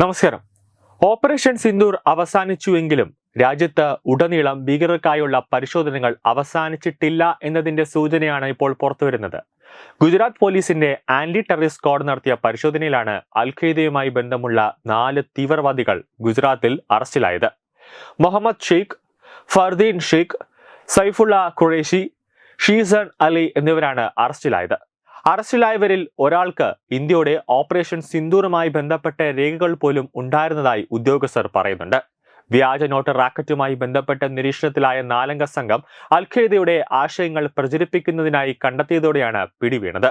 നമസ്കാരം. ഓപ്പറേഷൻ സിന്ദൂർ അവസാനിച്ചുവെങ്കിലും രാജ്യത്ത് ഉടനീളം ഭീകരർക്കായുള്ള പരിശോധനകൾ അവസാനിച്ചിട്ടില്ല എന്നതിന്റെ സൂചനയാണ് ഇപ്പോൾ പുറത്തുവരുന്നത്. ഗുജറാത്ത് പോലീസിന്റെ ആന്റി ടെററിസ്റ്റ് സ്ക്വാഡ് നടത്തിയ പരിശോധനയിലാണ് അൽ ഖയ്ദയുമായി ബന്ധമുള്ള നാല് തീവ്രവാദികൾ ഗുജറാത്തിൽ അറസ്റ്റിലായത്. മുഹമ്മദ് ഷെയ്ഖ് ഫർദീൻ ഷെയ്ഖ് സൈഫുള്ള ഖുറേഷി ഷീസൺ അലി എന്നിവരാണ് അറസ്റ്റിലായത്. അറസ്റ്റിലായവരിൽ ഒരാൾക്ക് ഇന്ത്യയുടെ ഓപ്പറേഷൻ സിന്ദൂറുമായി ബന്ധപ്പെട്ട രേഖകൾ പോലും ഉണ്ടായിരുന്നതായി ഉദ്യോഗസ്ഥർ പറയുന്നുണ്ട്. വ്യാജ നോട്ട് റാക്കറ്റുമായി ബന്ധപ്പെട്ട നിരീക്ഷണത്തിലായ നാലംഗ സംഘം അൽഖയ്ദയുടെ ആശയങ്ങൾ പ്രചരിപ്പിക്കുന്നതിനായി കണ്ടെത്തിയതോടെയാണ് പിടിവീണത്.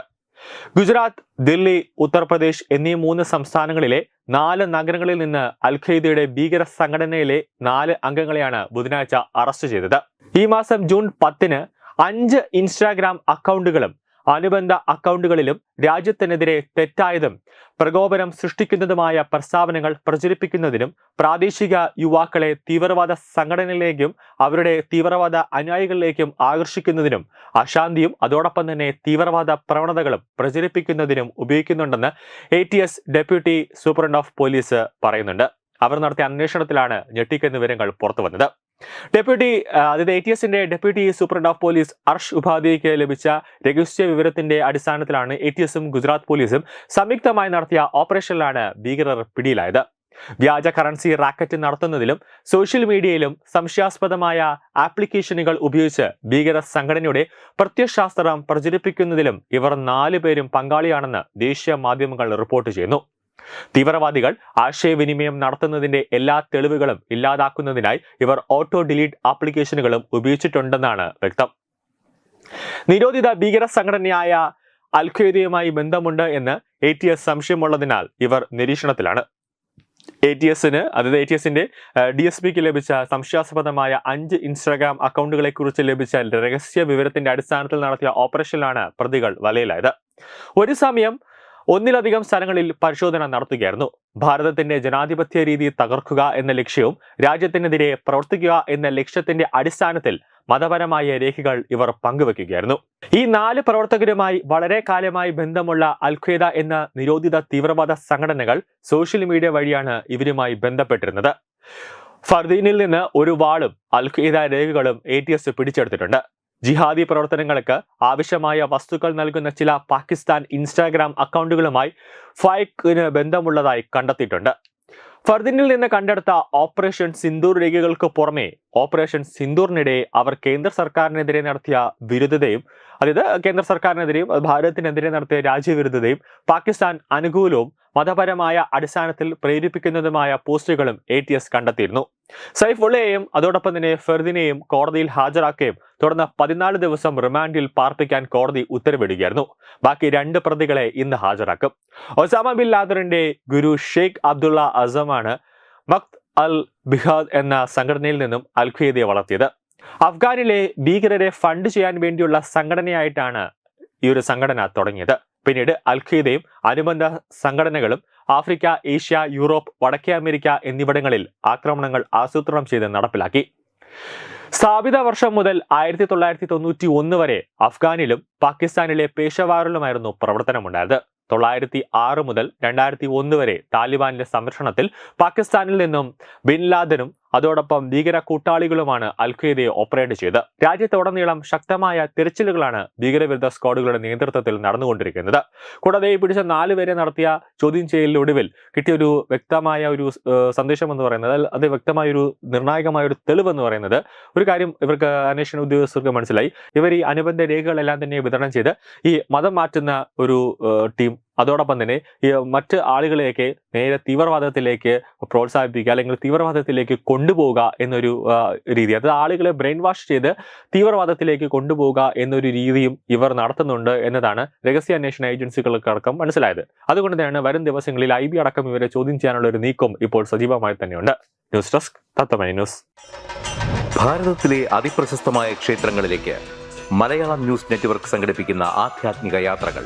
ഗുജറാത്ത് ദില്ലി ഉത്തർപ്രദേശ് എന്നീ മൂന്ന് സംസ്ഥാനങ്ങളിലെ നാല് നഗരങ്ങളിൽ നിന്ന് അൽഖൈദയുടെ ഭീകര സംഘടനയിലെ നാല് അംഗങ്ങളെയാണ് ബുധനാഴ്ച അറസ്റ്റ് ചെയ്തത്. ഈ മാസം ജൂൺ പത്തിന് അഞ്ച് ഇൻസ്റ്റാഗ്രാം അക്കൗണ്ടുകളും അനുബന്ധ അക്കൗണ്ടുകളിലും രാജ്യത്തിനെതിരെ തെറ്റായതും പ്രകോപനം സൃഷ്ടിക്കുന്നതുമായ പ്രസ്താവനകൾ പ്രചരിപ്പിക്കുന്നതിനും പ്രാദേശിക യുവാക്കളെ തീവ്രവാദ സംഘടനയിലേക്കും അവരുടെ തീവ്രവാദ അനുയായികളിലേക്കും ആകർഷിക്കുന്നതിനും അശാന്തിയും അതോടൊപ്പം തന്നെ തീവ്രവാദ പ്രവണതകളും പ്രചരിപ്പിക്കുന്നതിനും ഉപയോഗിക്കുന്നുണ്ടെന്ന് a deputy superintendent of police പറയുന്നുണ്ട്. അവർ നടത്തിയ അന്വേഷണത്തിലാണ് ഞെട്ടിക്കുന്ന വിവരങ്ങൾ പുറത്തു വന്നത് ഡെപ്യൂട്ടി അതായത് എ ടി എസിന്റെ deputy superintendent of police Arsh ഉപാധ്യയ്ക്ക് ലഭിച്ച രഹസ്യ വിവരത്തിന്റെ അടിസ്ഥാനത്തിലാണ് എ ടി എസും ഗുജറാത്ത് പോലീസും സംയുക്തമായി നടത്തിയ ഓപ്പറേഷനിലാണ് ഭീകരർ പിടിയിലായത്. വ്യാജ കറൻസി റാക്കറ്റ് നടത്തുന്നതിലും സോഷ്യൽ മീഡിയയിലും സംശയാസ്പദമായ ആപ്ലിക്കേഷനുകൾ ഉപയോഗിച്ച് ഭീകര സംഘടനയുടെ പ്രത്യശാസ്ത്രം പ്രചരിപ്പിക്കുന്നതിലും ഇവർ നാലു പേരും പങ്കാളിയാണെന്ന് ദേശീയ മാധ്യമങ്ങൾ റിപ്പോർട്ട് ചെയ്യുന്നു. തീവ്രവാദികൾ ആശയവിനിമയം നടത്തുന്നതിന്റെ എല്ലാ തെളിവുകളും ഇല്ലാതാക്കുന്നതിനായി ഇവർ ഓട്ടോ ഡിലീറ്റ് ആപ്ലിക്കേഷനുകളും ഉപയോഗിച്ചിട്ടുണ്ടെന്നാണ് വ്യക്തം. നിരോധിത ഭീകര സംഘടനയായ അൽ ഖയ്ദയുമായി ബന്ധമുണ്ട് എന്ന് എ ടി എസ് സംശയമുള്ളതിനാൽ ഇവർ നിരീക്ഷണത്തിലാണ്. എ ടി എസിന് അതായത് എ ടി എസിന്റെ ഡി എസ് പിക്ക് ലഭിച്ച സംശയാസ്പദമായ അഞ്ച് ഇൻസ്റ്റാഗ്രാം അക്കൗണ്ടുകളെ കുറിച്ച് ലഭിച്ച രഹസ്യ വിവരത്തിന്റെ അടിസ്ഥാനത്തിൽ നടത്തിയ ഓപ്പറേഷനിലാണ് പ്രതികൾ വലയിലായത്. ഒരു സമയം ഒന്നിലധികം സ്ഥലങ്ങളിൽ പരിശോധന നടത്തുകയായിരുന്നു. ഭാരതത്തിന്റെ ജനാധിപത്യ രീതി തകർക്കുക എന്ന ലക്ഷ്യവും രാജ്യത്തിനെതിരെ പ്രവർത്തിക്കുക എന്ന ലക്ഷ്യത്തിന്റെ അടിസ്ഥാനത്തിൽ മതപരമായ രേഖകൾ ഇവർ പങ്കുവെക്കുകയായിരുന്നു. ഈ നാല് പ്രവർത്തകരുമായി വളരെ കാലമായി ബന്ധമുള്ള അൽഖ്വയ്ദ എന്ന നിരോധിത തീവ്രവാദ സംഘടനകൾ സോഷ്യൽ മീഡിയ വഴിയാണ് ഇവരുമായി ബന്ധപ്പെട്ടിരുന്നത്. ഫർദീനിൽ നിന്ന് ഒരു വാളും അൽഖ്വയ്ദ രേഖകളും എ ടി എസ് പിടിച്ചെടുത്തിട്ടുണ്ട്. ജിഹാദി പ്രവർത്തനങ്ങൾക്ക് ആവശ്യമായ വസ്തുക്കൾ നൽകുന്ന ചില പാകിസ്ഥാൻ ഇൻസ്റ്റാഗ്രാം അക്കൗണ്ടുകളുമായി ഫൈക്കിന് ബന്ധമുള്ളതായി കണ്ടെത്തിയിട്ടുണ്ട്. ഫർദിനിൽ നിന്ന് കണ്ടെടുത്ത ഓപ്പറേഷൻ സിന്ദൂർ രേഖകൾക്ക് പുറമെ ഓപ്പറേഷൻ സിന്ദൂറിനിടെ അവർ കേന്ദ്ര സർക്കാരിനെതിരെ നടത്തിയ വിരുദ്ധതയും അതായത് കേന്ദ്ര സർക്കാരിനെതിരെയും ഭാരതത്തിനെതിരെ നടത്തിയ രാജ്യവിരുദ്ധതയും പാകിസ്ഥാൻ അനുകൂലവും മതപരമായ അടിസ്ഥാനത്തിൽ പ്രേരിപ്പിക്കുന്നതുമായ പോസ്റ്റുകളും എ ടി എസ് കണ്ടെത്തിയിരുന്നു. സൈഫുള്ളയെയും അതോടൊപ്പം തന്നെ ഫെർദിനെയും കോടതിയിൽ ഹാജരാക്കുകയും തുടർന്ന് പതിനാല് ദിവസം റിമാൻഡിൽ പാർപ്പിക്കാൻ കോടതി ഉത്തരവിടുകയായിരുന്നു. ബാക്കി രണ്ട് പ്രതികളെ ഇന്ന് ഹാജരാക്കും. ഒസാമ ബിൻ ലാദറിന്റെ ഗുരു ഷെയ്ഖ് അബ്ദുള്ള അസമാണ് മക്ത് അൽ ബിഹാദ് എന്ന സംഘടനയിൽ നിന്നും അൽ ഖയ്ദയെ വളർത്തിയത്. അഫ്ഗാനിലെ ഭീകരരെ ഫണ്ട് ചെയ്യാൻ വേണ്ടിയുള്ള സംഘടനയായിട്ടാണ് ഈ ഒരു സംഘടന തുടങ്ങിയത്. പിന്നീട് അൽ ഖയ്ദയും അനുബന്ധ സംഘടനകളും ആഫ്രിക്ക ഏഷ്യ യൂറോപ്പ് വടക്കേ അമേരിക്ക എന്നിവിടങ്ങളിൽ ആക്രമണങ്ങൾ ആസൂത്രണം ചെയ്ത് നടപ്പിലാക്കി. സ്ഥാപിത വർഷം മുതൽ ആയിരത്തി തൊള്ളായിരത്തി തൊണ്ണൂറ്റി ഒന്ന് വരെ അഫ്ഗാനിലും പാകിസ്ഥാനിലെ പേഷവാറിലുമായിരുന്നു പ്രവർത്തനമുണ്ടായത്. തൊള്ളായിരത്തി ആറ് മുതൽ രണ്ടായിരത്തി ഒന്ന് വരെ താലിബാനിലെ സംരക്ഷണത്തിൽ പാകിസ്ഥാനിൽ നിന്നും ബിൻ ലാദനും അതോടൊപ്പം ഭീകര കൂട്ടാളികളുമാണ് അൽ ഖയ്ദയെ ഓപ്പറേറ്റ് ചെയ്ത് രാജ്യത്തുടനീളം ശക്തമായ തിരച്ചിലുകളാണ് ഭീകരവിരുദ്ധ സ്ക്വാഡുകളുടെ നേതൃത്വത്തിൽ നടന്നുകൊണ്ടിരിക്കുന്നത്. കൂടാതെ ഈ പിടിച്ച നാല് പേരെ നടത്തിയ ചോദ്യം ചെയ്യലിനൊടുവിൽ കിട്ടിയ ഒരു വ്യക്തമായ ഒരു സന്ദേശം എന്ന് പറയുന്നത് അത് വ്യക്തമായ ഒരു നിർണായകമായ ഒരു തെളിവ് എന്ന് പറയുന്നത്. ഒരു കാര്യം ഇവർക്ക് അന്വേഷണ ഉദ്യോഗസ്ഥർക്ക് മനസ്സിലായി. ഇവർ ഈ അനുബന്ധ രേഖകളെല്ലാം തന്നെ വിതരണം ചെയ്ത് ഈ മതം മാറ്റുന്ന ഒരു ടീം അതോടൊപ്പം തന്നെ മറ്റ് ആളുകളെയൊക്കെ നേരെ തീവ്രവാദത്തിലേക്ക് പ്രോത്സാഹിപ്പിക്കുക അല്ലെങ്കിൽ തീവ്രവാദത്തിലേക്ക് കൊണ്ടുപോകുക എന്നൊരു രീതി. അതായത് ആളുകളെ ബ്രെയിൻ വാഷ് ചെയ്ത് തീവ്രവാദത്തിലേക്ക് കൊണ്ടുപോകുക എന്നൊരു രീതിയും ഇവർ നടത്തുന്നുണ്ട് എന്നതാണ് രഹസ്യാന്വേഷണ ഏജൻസികൾക്കടക്കം മനസ്സിലായത്. അതുകൊണ്ട് തന്നെയാണ് വരും ദിവസങ്ങളിൽ ഐ ബി അടക്കം ഇവരെ ചോദ്യം ചെയ്യാനുള്ള ഒരു നീക്കം ഇപ്പോൾ സജീവമായി തന്നെയുണ്ട്. ന്യൂസ് ഡെസ്ക് തത്തമൈ ന്യൂസ്. ഭാരതത്തിലെ അതിപ്രശസ്തമായ ക്ഷേത്രങ്ങളിലേക്ക് മലയാളം ന്യൂസ് നെറ്റ്വർക്ക് സംഘടിപ്പിക്കുന്ന ആധ്യാത്മിക യാത്രകൾ.